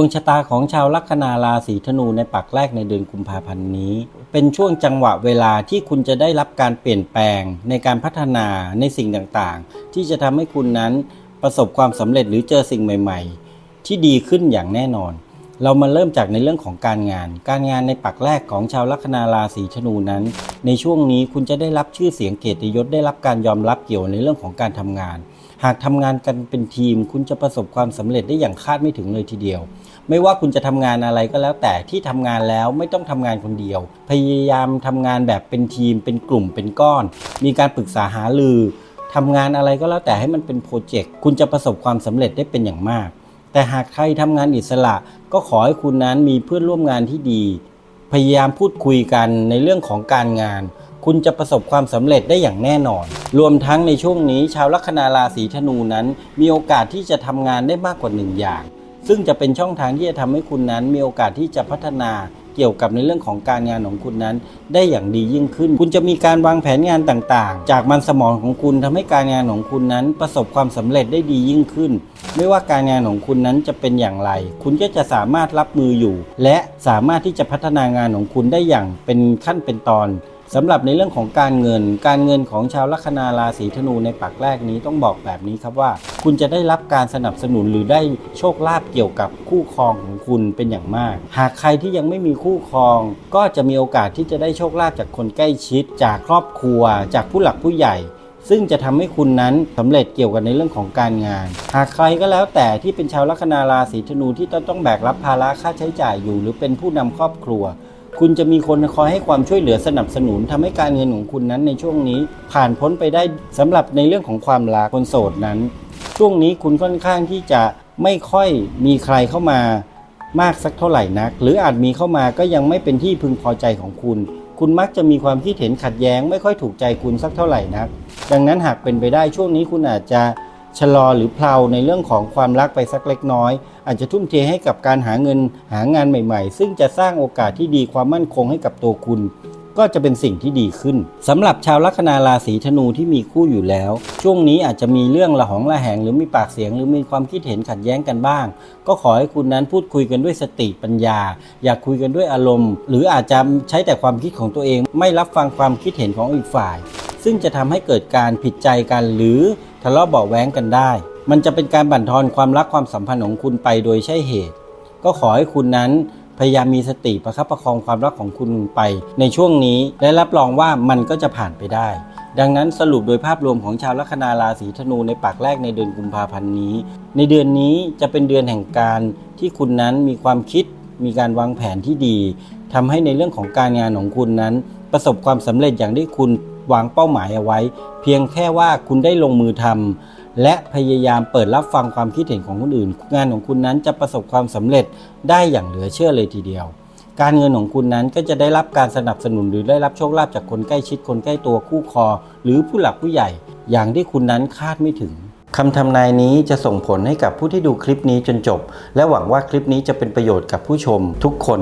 ดวงชะตาของชาวลัคนาราศีธนูในปักแรกในเดือนกุมภาพันธ์นี้ เป็นช่วงจังหวะเวลาที่คุณจะได้รับการเปลี่ยนแปลง ในการพัฒนาในสิ่งต่างๆ ที่จะทำให้คุณนั้นประสบความสำเร็จหรือเจอสิ่งใหม่ ๆ ที่ดีขึ้นอย่างแน่นอน เรามาเริ่มจากในเรื่องของการงาน การงานในปักแรกของชาวลัคนาราศีธนูนั้น ในช่วงนี้คุณจะได้รับชื่อเสียงเกียรติยศได้รับการยอมรับเกี่ยวในเรื่องของการทำงาน หากทำงานกันเป็นทีม คุณจะประสบความสำเร็จได้อย่างคาดไม่ถึงเลยทีเดียว ไม่ว่าคุณจะทำงานอะไรก็แล้วแต่ที่ทำงานแล้วไม่ต้องทำงานคนเดียว พยายามทำงานแบบเป็นทีม เป็นกลุ่มเป็นก้อน มีการปรึกษาหารือทำงานอะไรก็แล้วแต่ให้มันเป็นโปรเจกต์คุณจะประสบความสำเร็จได้เป็นอย่างมาก แต่หากใครทำงานอิสระ ก็ขอให้คุณนั้นมีเพื่อนร่วมงานที่ดี พยายามพูดคุยกันในเรื่องของการงาน คุณจะประสบความสำเร็จได้อย่างแน่นอน รวมทั้งในช่วงนี้ชาวลัคนาราศีธนูนั้น มีโอกาสที่จะทำงานได้มากกว่าหนึ่งอย่าง ซึ่งจะเป็นช่องทางที่จะทำให้คุณนั้น มีโอกาสที่จะพัฒนาเกี่ยวกับในเรื่องของการงานของคุณนั้น ได้อย่างดียิ่งขึ้น คุณจะมีการวางแผนงานต่างๆ จากมันสมองของคุณทำให้การงานของคุณนั้น ประสบความสำเร็จได้ดียิ่งขึ้น ไม่ว่าการงานของคุณนั้นจะเป็นอย่างไร คุณก็จะสามารถรับมืออยู่ และสามารถที่จะพัฒนางานของคุณได้อย่างเป็นขั้นเป็นตอน สำหรับในเรื่องของการเงิน การเงินของชาวลัคนาราศีธนูในปักแรกนี้ต้องบอกแบบนี้ครับว่า คุณจะได้รับการสนับสนุนหรือได้โชคลาภเกี่ยวกับคู่ครองของคุณเป็นอย่างมาก หากใครที่ยังไม่มีคู่ครอง ก็จะมีโอกาสที่จะได้โชคลาภจากคนใกล้ชิด จากครอบครัว จากผู้หลักผู้ใหญ่ซึ่งจะทำให้คุณนั้นสำเร็จเกี่ยวกับในเรื่องของการงาน หากใครก็แล้วแต่ที่เป็นชาวลัคนาราศีธนูที่ต้องต้องแบกรับภาระค่าใช้จ่ายอยู่ หรือเป็นผู้นำครอบครัว คุณจะมีคนคอยให้ความช่วยเหลือสนับสนุนทำให้การเงินของคุณนั้นในช่วงนี้ผ่านพ้นไปได้สำหรับในเรื่องของความรักคนโสดนั้น ช่วงนี้คุณค่อนข้างที่จะไม่ค่อยมีใครเข้ามามากสักเท่าไหร่นัก หรืออาจมีเข้ามาก็ยังไม่เป็นที่พึงพอใจของคุณ คุณมักจะมีความคิดเห็นขัดแย้ง ไม่ค่อยถูกใจคุณสักเท่าไหร่นัก ดังนั้นหากเป็นไปได้ช่วงนี้คุณอาจจะ ชะลอหรือเพลาในเรื่องของความรักไปสักเล็กน้อย อาจจะทุ่มเทให้กับการหาเงินหางานใหม่ ๆ ซึ่งจะสร้างโอกาสที่ดีความมั่นคงให้กับตัวคุณ ก็จะเป็นสิ่งที่ดีขึ้นสำหรับชาวลัคนาราศีธนูที่มีคู่อยู่แล้ว ช่วงนี้อาจจะมีเรื่องละหองละแหงหรือมีปากเสียง หรือมีความคิดเห็นขัดแย้งกันบ้าง ก็ขอให้คุณนั้นพูดคุยกันด้วยสติปัญญา อย่าคุยกันด้วยอารมณ์ หรืออาจจะใช้แต่ความคิดของตัวเอง ไม่รับฟังความคิดเห็นของอีกฝ่าย ซึ่งจะทำให้เกิดการผิดใจกันหรือ ทะเลาะเบาแว้งกันได้ มันจะเป็นการบั่นทอนความรักความสัมพันธ์ของคุณไปโดยใช่เหตุ ก็ขอให้คุณนั้นพยายามมีสติประคับประคองความรักของคุณไป ในช่วงนี้และรับรองว่ามันก็จะผ่านไปได้ ดังนั้นสรุปโดยภาพรวมของชาวลัคนาราศีธนูในปากแรกในเดือนกุมภาพันธ์นี้ ในเดือนนี้จะเป็นเดือนแห่งการที่คุณนั้นมีความคิด มีการวางแผนที่ดีทำให้ในเรื่องของการงานของคุณนั้น ประสบความสำเร็จอย่างที่คุณ วางเป้าหมายเอาไว้ เพียงแค่ว่าคุณได้ลงมือทำและพยายามเปิดรับฟังความคิดเห็นของคนอื่น งานของคุณนั้นจะประสบความสำเร็จได้อย่างเหลือเชื่อเลยทีเดียว การเงินของคุณนั้นก็จะได้รับการสนับสนุนหรือได้รับโชคลาภจากคนใกล้ชิดคนใกล้ตัวคู่ครอหรือผู้หลักผู้ใหญ่ อย่างที่คุณนั้นคาดไม่ถึงคำทำนายนี้จะส่งผลให้กับผู้ที่ดูคลิปนี้จนจบ และหวังว่าคลิปนี้จะเป็นประโยชน์กับผู้ชมทุกคน